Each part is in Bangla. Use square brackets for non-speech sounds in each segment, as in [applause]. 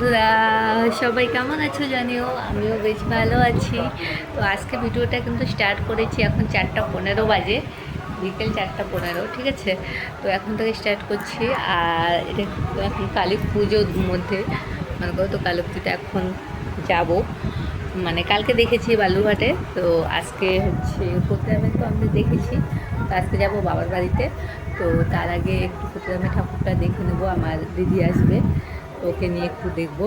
বন্ধুরা, সবাই কেমন আছো জানিও? আমিও বেশ ভালো আছি। তো আজকে ভিডিওটা কিন্তু স্টার্ট করেছি এখন চারটা পনেরো বাজে, বিকেল চারটা পনেরো, ঠিক আছে? তো এখন থেকে স্টার্ট করছি। আর এটা এখন কালী পুজোর মধ্যে মানে গত কালী পুজোতে এখন যাব। মানে কালকে দেখেছি বালুঘাটে তো আজকে হচ্ছে প্রোগ্রামে তো আমি দেখেছি। তো আজকে যাব বাবার বাড়িতে। তো তার আগে একটু প্রোগ্রামে ঠাকুরটা দেখে নেব, আমার দিদি আসবে। ওকে নিয়ে একটু দেখব।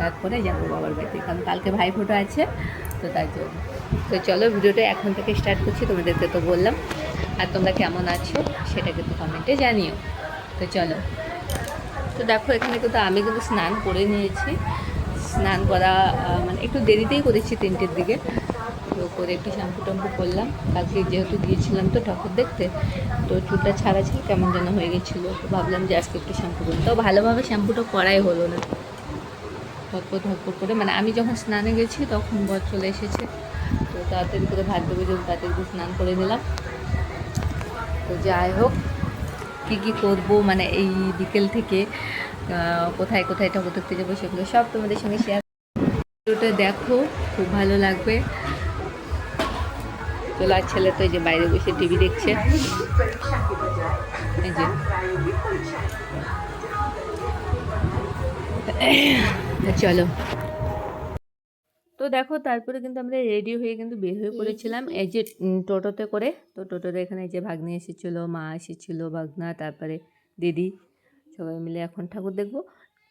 তারপরে যাব বাবার বাড়িতে। কারণ কালকে ভাই ফোটো আছে, তো তার জন্য। তো চলো ভিডিওটা এখন থেকে স্টার্ট করছি, তোমাদেরকে তো বললাম। আর তোমরা কেমন আছো সেটা কিন্তু কমেন্টে জানিও। তো চলো। তো দেখো, এখানে কিন্তু আমি কিন্তু স্নান করে নিয়েছি। স্নান করা মানে একটু দেরিতেই করেছি তিনটের দিকে। করে একটু শ্যাম্পু ট্যাম্পু করলাম। কালকে যেহেতু গিয়েছিলাম তো ঠাকুর দেখতে, তো চুলটা ছাড়া ছিল কেমন যেন হয়ে গেছিল। তো ভাবলাম যে আজকে একটু শ্যাম্পু করি তো ভালোভাবে শ্যাম্পুটা করাই হলো না। ধরপর ধরপর করে মানে আমি যখন স্নানে গেছি তখন বর চলে এসেছে। তো তাড়াতাড়ি করে ভাত দেবো যখন তাড়াতাড়ি স্নান করে নিলাম। তো যাই হোক, কী কী করব মানে এই বিকেল থেকে কোথায় কোথায় ঠাকুর দেখতে যাব সেগুলো সব তোমাদের সঙ্গে শেয়ার ভিডিওটা দেখো, খুব ভালো লাগবে। চলো আর ছেলে তো এই যে বাইরে বসে টিভি দেখছে। চলো। তো দেখো, তারপরে কিন্তু আমরা রেডি হয়ে কিন্তু বের হয়ে পড়েছিলাম। এই যে টোটোতে করে। তো টোটোতে এখানে যে ভাগ্নি এসেছিল, মা এসেছিল, ভাগনা, তারপরে দিদি। সবাই মিলে এখন ঠাকুর দেখব।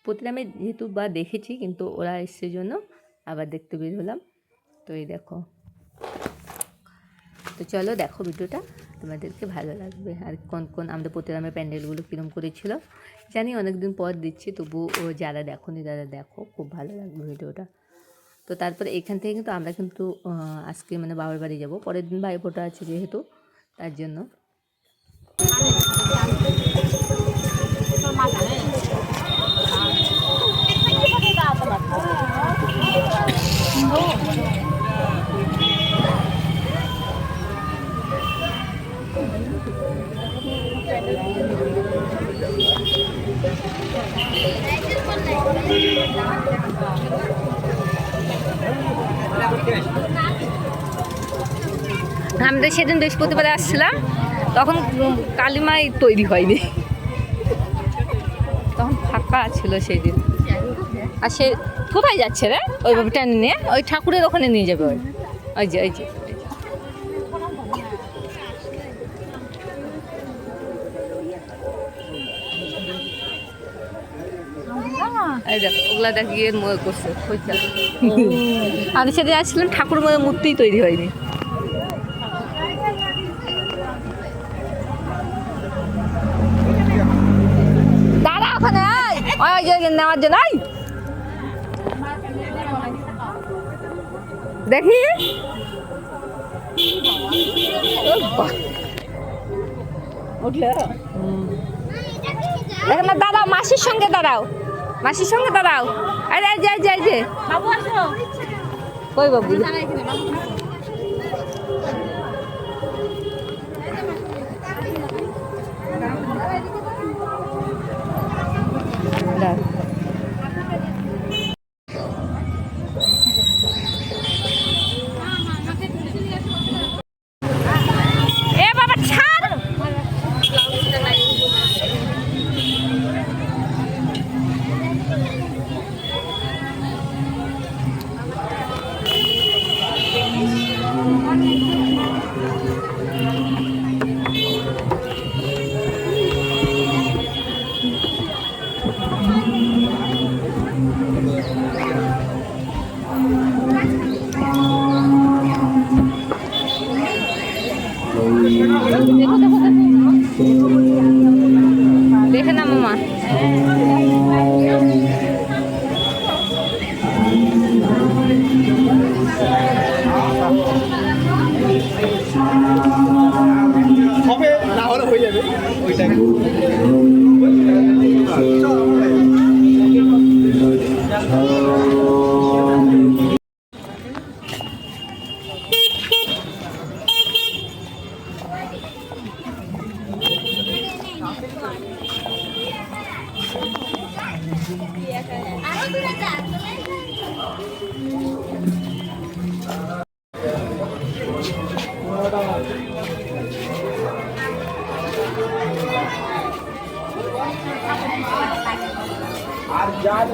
প্রতিরামে যেহেতু বা দেখেছি, কিন্তু ওরা এসছে জন্য আবার দেখতে বের হলাম। তো এই দেখো। তো চলো দেখো ভিডিওটা, তোমাদেরকে ভালো লাগবে। আর কোন কোন আমাদের প্রতিরামের প্যান্ডেলগুলো কীরকম করেছিল, জানি অনেক দিন পর দিচ্ছি তবু ও যারা দেখো নি তারা দেখো, খুব ভালো লাগবে ভিডিওটা। তো তারপরে এখান থেকে কিন্তু আমরা কিন্তু আজকে মানে বাবার বাড়ি যাব। পরের দিন ভাই ফোটা আছে যেহেতু, তার জন্য। আমরা সেদিন বৃহস্পতিবারে আসছিলাম, তখন কালিমাই তৈরি হয়নি। তখন ফাঁকা ছিল সেই দিন আর সে কোথায় যাচ্ছে রে? ওই বাবুটা নিয়ে? ওই ঠাকুরের ওখানে নিয়ে যাবে ওই। ওই যে ওই যে। এই দেখো ওগুলা দেখ গিয়ে মনে করছে আমি সেদিন আসছিলাম ঠাকুর মনে মূর্তিই তৈরি হয়নি। দাঁড়া ওখানে নেওয়ার জন্য দেখি। দাঁড়াও মাসির সঙ্গে দাঁড়াও। মাসির সঙ্গে দাঁড়াও। আরে এই যে এই যে কই বাবু? আর যার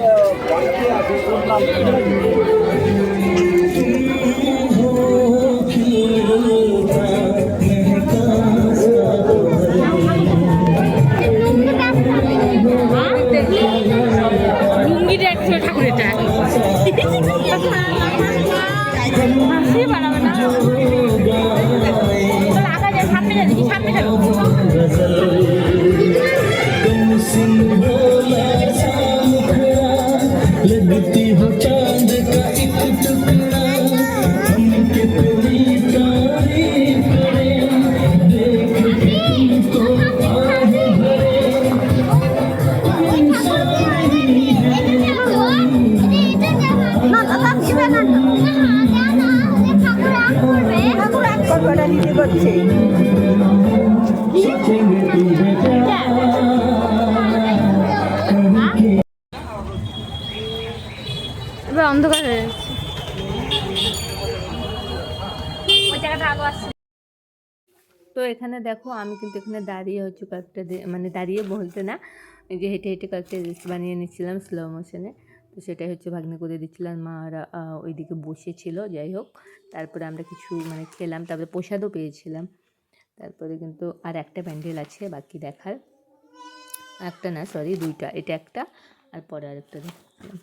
অন্ধকার হয়ে তো এখানে দেখো, আমি কিন্তু এখানে দাঁড়িয়ে হচ্ছে কয়েকটা মানে দাঁড়িয়ে বলতে না যে হেঁটে হেঁটে কয়েকটা বানিয়ে নিচ্ছিলাম স্লো মোশনে তো সেটাই হচ্ছে ভাগ্নে করে দিচ্ছিলাম মা ওরা ওইদিকে বসেছিল, যাই হোক। তারপরে আমরা কিছু মানে খেলাম, তারপরে প্রসাদও পেয়েছিলাম। তারপরে কিন্তু আর একটা প্যান্ডেল আছে বাকি দেখার। একটা না সরি দুইটা। এটা একটা আর পরে আরেকটা দেখালাম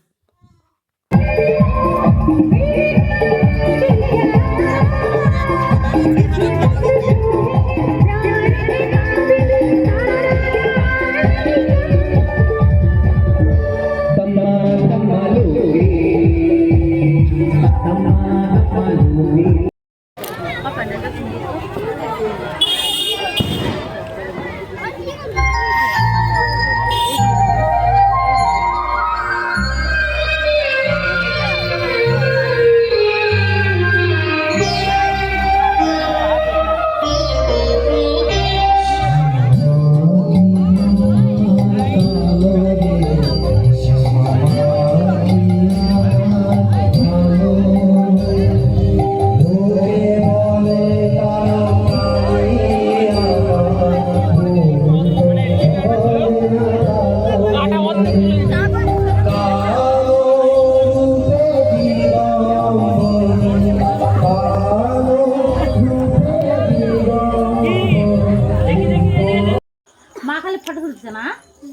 না?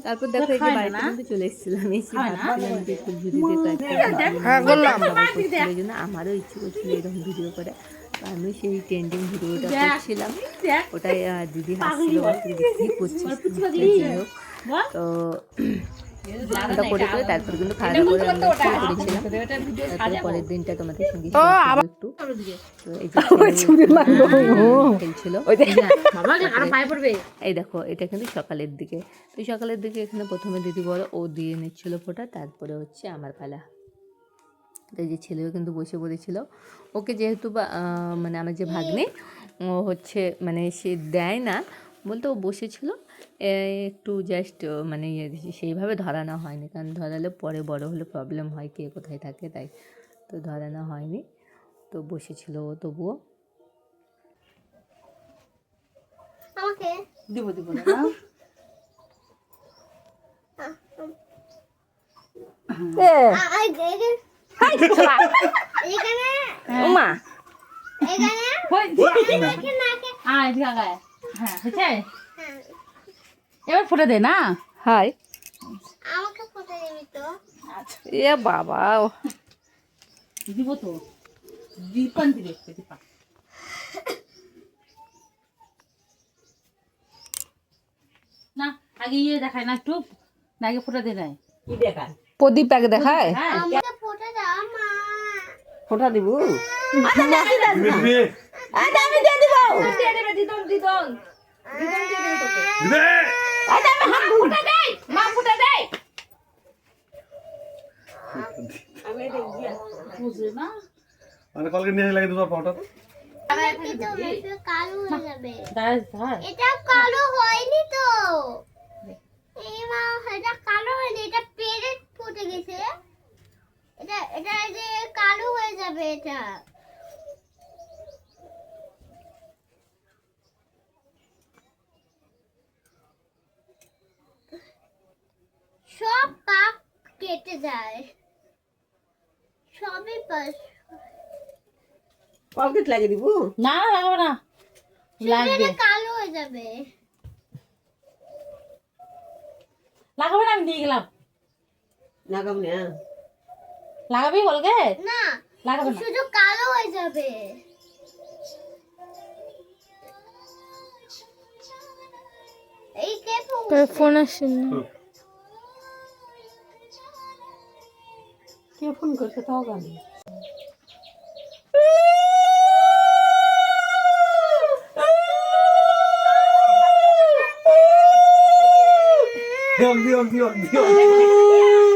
তারপর দেখো এই যে বাড়িতে কিন্তু চলে এসেছিলাম এসে ভাবছিলাম যে একটু ভিডিও হ্যাঁ আমারও ইচ্ছে করছিল এরকম ভিডিও করে আমি সেই ট্রেন্ডিং ভিডিওটা দেখছিলাম ওটাই দিদি হাসি দেখি তো ওটা করে করে তারপর কিন্তু খাওয়া দাওয়া করে আমরা করেছিলাম তারপরে পরের দিনটা তোমাদের সঙ্গে একটু। তো এই যে খেলছিল [laughs] বাবা আরও পায়ে পড়বে। এই দেখো এটা কিন্তু সকালের দিকে। তো সকালের দিকে এখানে প্রথমে দিদি বড় ও দিয়ে নিচ্ছিল ফোটা তারপরে হচ্ছে আমার পালা। তো এই যে ছেলেও কিন্তু বসে পড়েছিল। ওকে যেহেতু বা আহ, মানে আমার যে ভাগ্নে ও হচ্ছে মানে সে দেয় না বলতে ও বসেছিল একটু জাস্ট মানে ইয়ে সেইভাবে ধরানো হয়নি। কারণ ধরালে পরে বড় হলে প্রবলেম হয় কে কোথায় থাকে তাই তো ধরানো হয়নি। তো বসেছিল ও তবুও। আমাকে? দিব দিব না। আ- আ- এখানে। হ্যাঁ হয়েছে? এবার ফুটে দে না? হাই। আমাকে ফটো দিবি তো। এ বাবা দিব তো। দীপান দিবে দীপা। না আগে ইয়ে দেখায় না একটু। না আগে ফুটে দে নাই। প্রদীপ আগে দেখায়? হ্যাঁ আমাকে ফটো দাও মা। ফোটা দিব। এটা কালো হয়নি তো। এই মা এটা কালো হয়নি এটা পেরে ফুটে গেছে। এটা এটা কালো হয়ে যাবে এটা। যায়। সবই পাশ পকেট লাগিয়ে দিব? না না লাগাবো না। লাগবে। কালো হয়ে যাবে। লাগাবো না আমি দিয়ে গেলাম। লাগাবো না। লাগাবি বলগে না লাগাবো না। শুধু কালো হয়ে যাবে। এই কে ফোন ফোন আসছে কে ফোন করছে তাও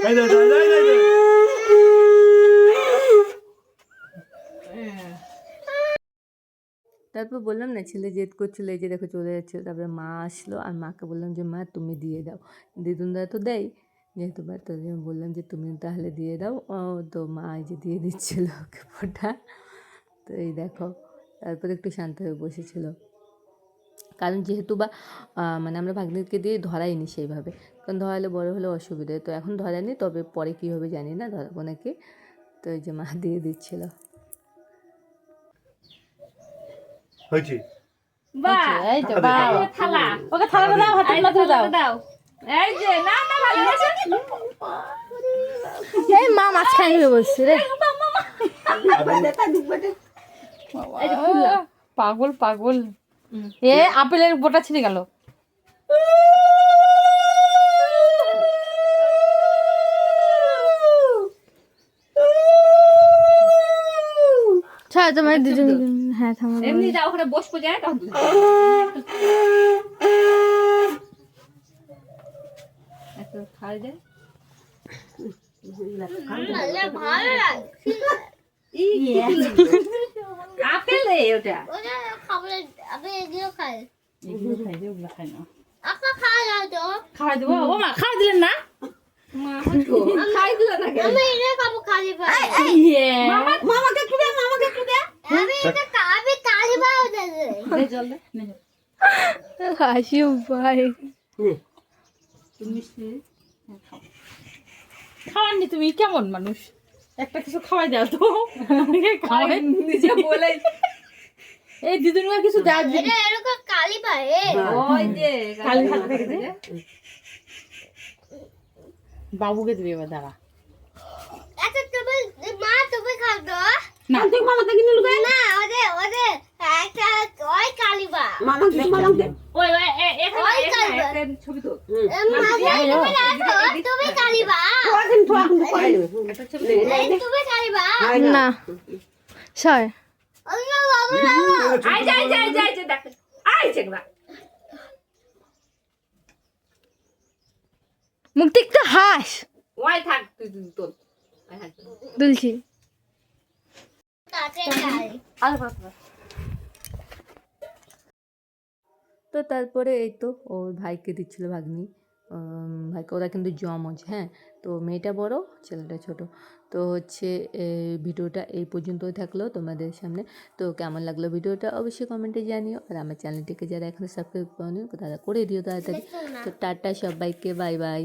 দে, দে, দে, দে। তারপর বললাম না ছেলে জেদ করছিল এই যে দেখো চলে যাচ্ছিল তারপরে মা আসলো আর মাকে বললাম যে মা তুমি দিয়ে দাও। দিদুন দিদুনদা তো দেয়। যেহেতু বা তো আমি বললাম যে তুমি তাহলে দিয়ে দাও। ও তো মা এই যে দিয়ে দিচ্ছিল ওকে ফোটা। তো এই দেখো তারপরে একটু শান্ত হয়ে বসেছিল। কারণ যেহেতু বা মানে আমরা ভাগ্নিকে দিয়ে ধরাইনি সেইভাবে। কারণ ধরালে বড় হলে অসুবিধে। তো এখন ধরাইনি তবে পরে কী হবে জানি না ধরাবো নাকি? তো এই যে মা দিয়ে দিচ্ছিল। হয়েছে? এই তো থালা ওকে থালাটা দাও হাতে দাও। এই যে না না ভালোবাসা এই মা মাঝখানে গিয়ে বসছে রে। পাগল পাগল। এ আপেলের বোটা ছিঁড়ে গেল। তোমার দুজন হ্যাঁ থামো এমনি দাও ওখানে বসবো যায় তখন [laughs] এত খাওয়া যায় ভালো লাগছে আপেল রে ওটা ওটা খাবার আপনি এগুলো খাই এগুলো খাই দে ওগুলো খাই না আপনার খাওয়া দাও তো খাওয়াই দেবো? ও মা খাওয়াই দিলেন না? পাই মামাকে একটু দে মামাকে একটু দে আমি এটা যাবে দে জল। দে হাসি ভাই মিষ্টি খাওয়াননি তুমি কেমন মানুষ? একটা কিছু খাওয়াই দাও তো। খাওয়াই নিজে বলে এই কিছু এটা এরকম কালি পাই ওই যে কালি হাত থেকে দে বাবুকে দিবে এবার দাঁড়া। আচ্ছা তুমি মা তুমি খাও তো। না। তুই মামাকে কিনে লুকাই না ওদের ওদের একটা ওই কালিবা মামাকে দে মামাকে না। সর। মুখ দেখতে হাস। ওই থাক তুই তোল দুলছি। তো তারপরে এই তো ওর ভাইকে দিচ্ছিল ভাগ্নি। ভাইকে ওরা কিন্তু জমজ হ্যাঁ? তো মেয়েটা বড় ছেলেটা ছোট। তো হচ্ছে ভিডিওটা এই পর্যন্তই থাকল তোমাদের সামনে। তো কেমন লাগল ভিডিওটা অবশ্যই কমেন্টে জানিও। আর আমার চ্যানেলটিকে যারা এখনও সাবস্ক্রাইব করেনি তারা করে দিও তাড়াতাড়ি। তো টাটা সবাইকে বাই বাই